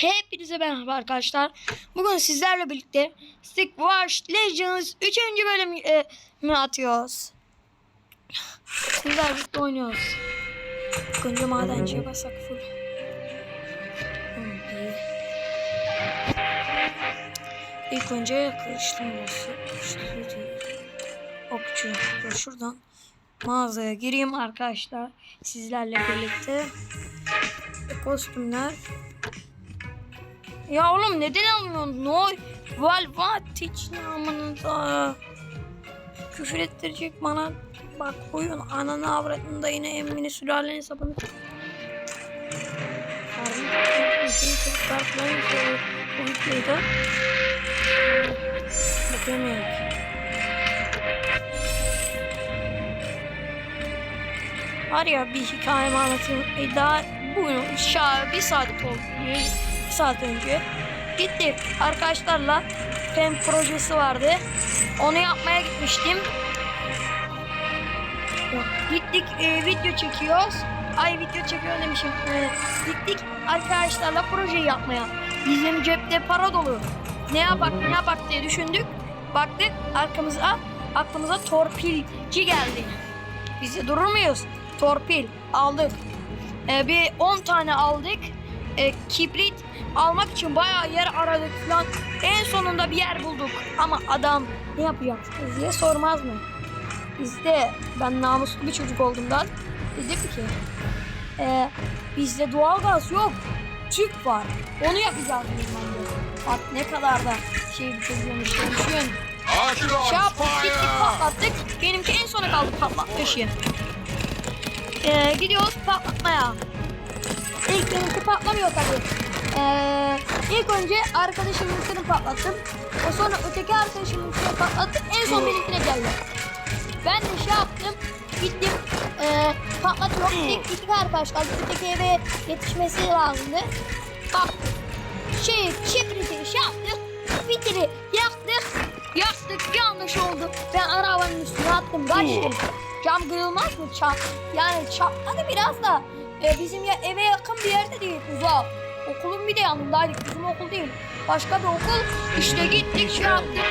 Hepinize merhaba arkadaşlar. Bugün sizlerle birlikte Stick Watch Legends 3. bölümü atıyoruz. Sizlerle birlikte oynuyoruz. Önce madenciye basak full. İlk önce. Kılıçlı. Okçu. Şuradan mağazaya gireyim arkadaşlar. Sizlerle birlikte. Kostümler. Ya oğlum neden almıyorsun? No. Valvatic namınıza. Küfür ettirecek bana. Bak oyun ananı avradını da yine emmini sülalenin hesabını. Bu videoyu da. Bakıyorum Var ya bir hikayemi anlatayım. E daha bugün şa bir saat oldu. Bir saat önce gittik arkadaşlarla fen projesi vardı. Onu yapmaya gitmiştim. Gittik e, video çekiyoruz. Ay video çekiyor demişim. E, gittik arkadaşlarla projeyi yapmaya. Bizim cepte para dolu. Ne yapak ne yapak diye düşündük. Baktık arkamıza aklımıza torpilci geldi. Biz de durur muyuz? Torpil aldık. Ee, bir 10 tane aldık. Ee, kibrit almak için bayağı yer aradık falan. En sonunda bir yer bulduk. Ama adam ne yapacaksınız diye sormaz mı? Bizde ben namuslu bir çocuk olduğumdan dedim ki e, bizde doğalgaz yok. Tüp var. Onu yapacağız ben de. Bak ne kadar da şey bir çocuğumuş. Düşün. Archer Şey yaptık, gittik patlattık. Benimki en sona kaldı patlatma işi. Ee, gidiyoruz patlatmaya. İlk benimki patlamıyor tabii. Ee, ilk önce arkadaşımınkini patlattım. O sonra öteki arkadaşımınkini patlattım. En son benimkine geldi. Ben de şey yaptım. Gittim. E, patlatıyorum. Tek iki arkadaş kaldı. Öteki eve yetişmesi lazımdı. Bak. Şey, kibriti şey yaptık. Fitili yaktık. Yaktık şey oldu. Ben arabanın üstüne attım. Kaçtım. Cam kırılmaz mı? Çat. Yani çatladı biraz da. E, bizim ya, eve yakın bir yerde değil. Uzak. Okulun bir de yanındaydık. Bizim okul değil. Başka bir okul. İşte gittik şey yaptık.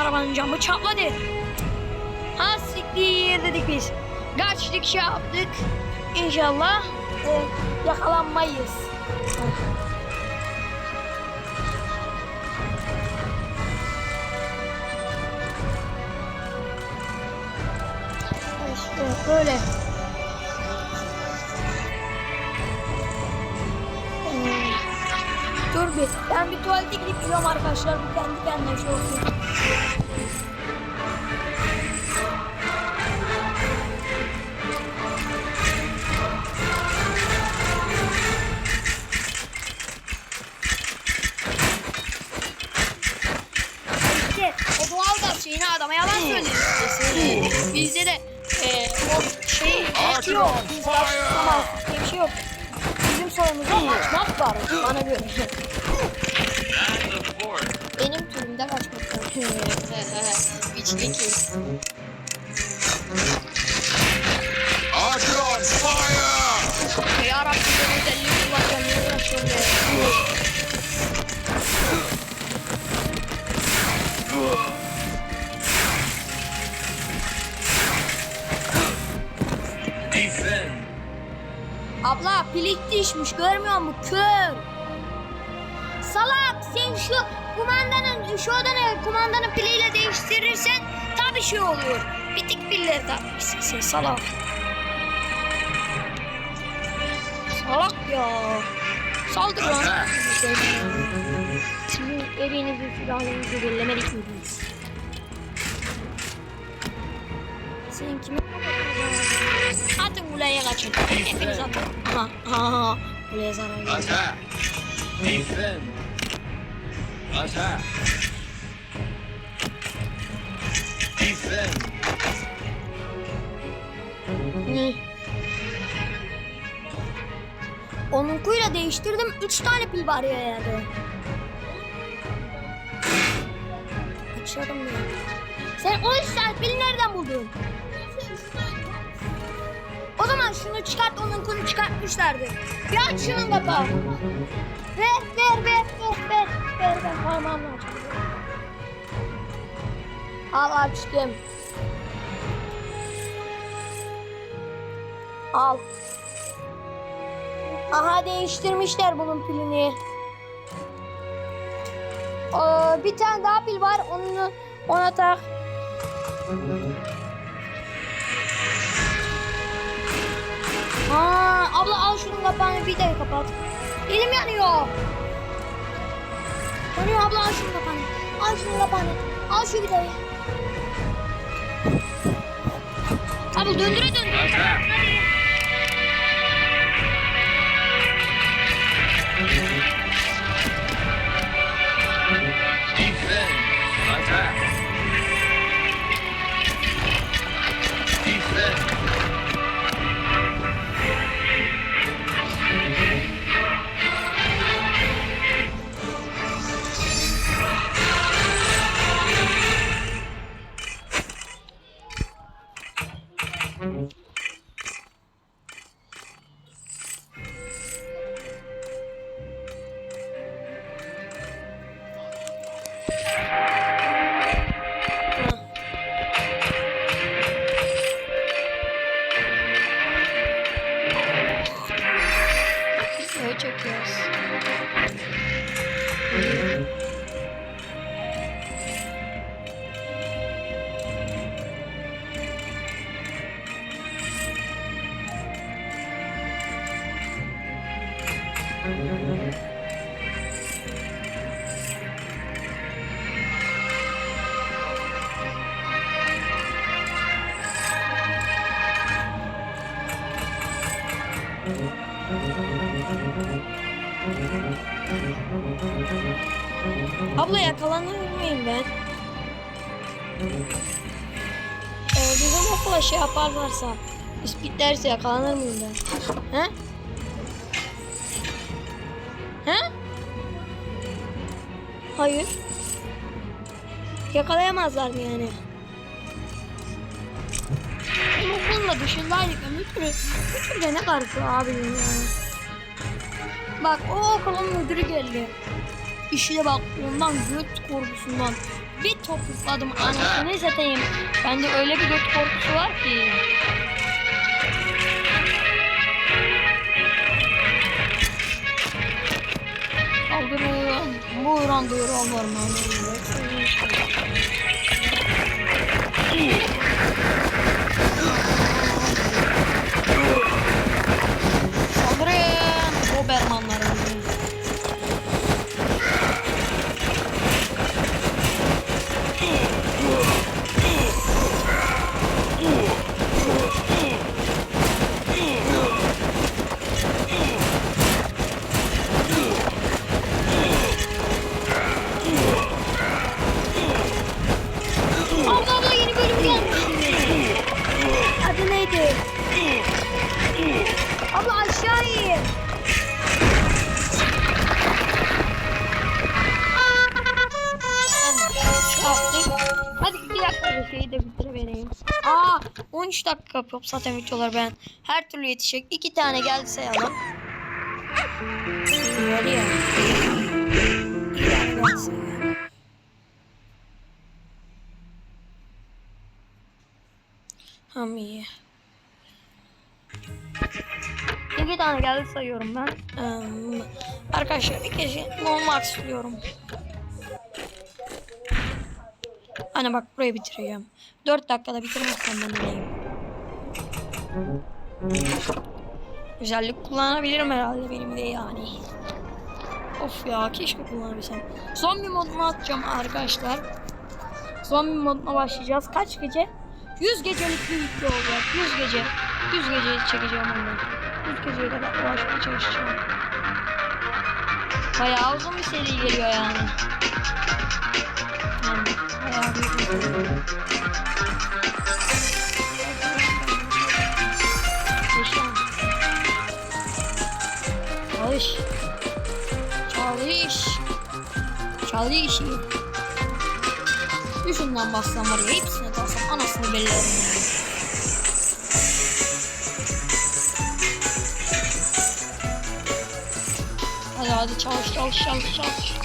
Arabanın camı çatladı. Ha siktir dedik biz. Kaçtık şey yaptık. İnşallah e, yakalanmayız. İşte böyle. Bir. Ben bir tuvalete gidip geliyorum arkadaşlar. Bu kendi kendine şey olsun. İşte o doğal gaz şeyini adama yalan söylüyor. Bizde de e, o şey Archer yok. on Biz fire! başlamaz diye bir şey yok. Bizim sorunumuzda kaçmak var bana göre. Benim türümde kaçmak var. İçteki. Archer on fire! Yarabbim ben özelliği kullanacağım. Niye uğraşıyorum ya? Defend! Abla pilik düşmüş görmüyor musun? Kör. Salak sen şu kumandanın şu odanı kumandanın piliyle değiştirirsen tabii şey oluyor. Bitik pilleri takmışsın sen salak. Salak ya. Saldır lan. Sizin evinizi silahlarınızı belirlemedik miydiniz? Sen kimi Atın kuleye kaçın. Hepiniz atın. Aha, aha. Kuleye zarar geldi. Attack! Defend! Attack! Defend! Ne? Onunkuyla değiştirdim. Üç tane pil var ya yerde. Açalım ya. Sen o üç tane pili nereden buldun? O zaman şunu çıkart onun kunu çıkartmışlardı. Bir aç şunun kapağı. Ver ver ver Al açtım. Al. Aha değiştirmişler bunun pilini. Ee, bir tane daha pil var. Onu ona tak. Aa, abla al şunun kapağını bir de kapat. Elim yanıyor. Yanıyor abla al şunun kapağını. Al şunun kapağını. Al şu vidayı. Abla döndüre döndüre. Aşağı. Videoyu çekiyoruz. Abla yakalanır mıyım ben? Ee, bizim okula şey yaparlarsa, ispitlerse yakalanır mıyım ben? He? He? Hayır. Yakalayamazlar mı yani? Bizim okulun da dışındaydık. ya. Müdürü, müdür de ne karısı abim ya. Bak o okulun müdürü geldi. İşine bak ondan göt korkusundan bir topukladım anasını satayım. Bende öyle bir göt korkusu var ki. Kaldırın. Buyurun buyurun ormanı. Saldırın. Aa 13 dakika yapıyorum zaten videolar ben. Her türlü yetişecek. İki tane geldi sayalım. Böyle ya. İki tane. Tamam iyi. İki tane geldi sayıyorum ben. Ee, arkadaşlar bir kişi olmak istiyorum. Hani bak burayı bitireceğim. 4 dakikada bitirmezsem ben öleyim. Güzellik kullanabilirim herhalde benim de yani. Of ya keşke kullanabilsem. Zombi moduna atacağım arkadaşlar. Zombi moduna başlayacağız. Kaç gece? 100 gecelik bir video olacak. 100 gece. 100 gece çekeceğim onu. 100 geceye kadar ulaşmaya çalışacağım. Bayağı uzun bir seri geliyor yani. Çalış. Çalış. Çalış. Üçünden baksam var ya hepsine dalsam anasını belli olmuyor. Hadi hadi çalış çalış çalış çalış.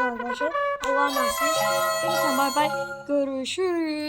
Kadar arkadaşlar. Allah'a emanet olun. Görüşürüz.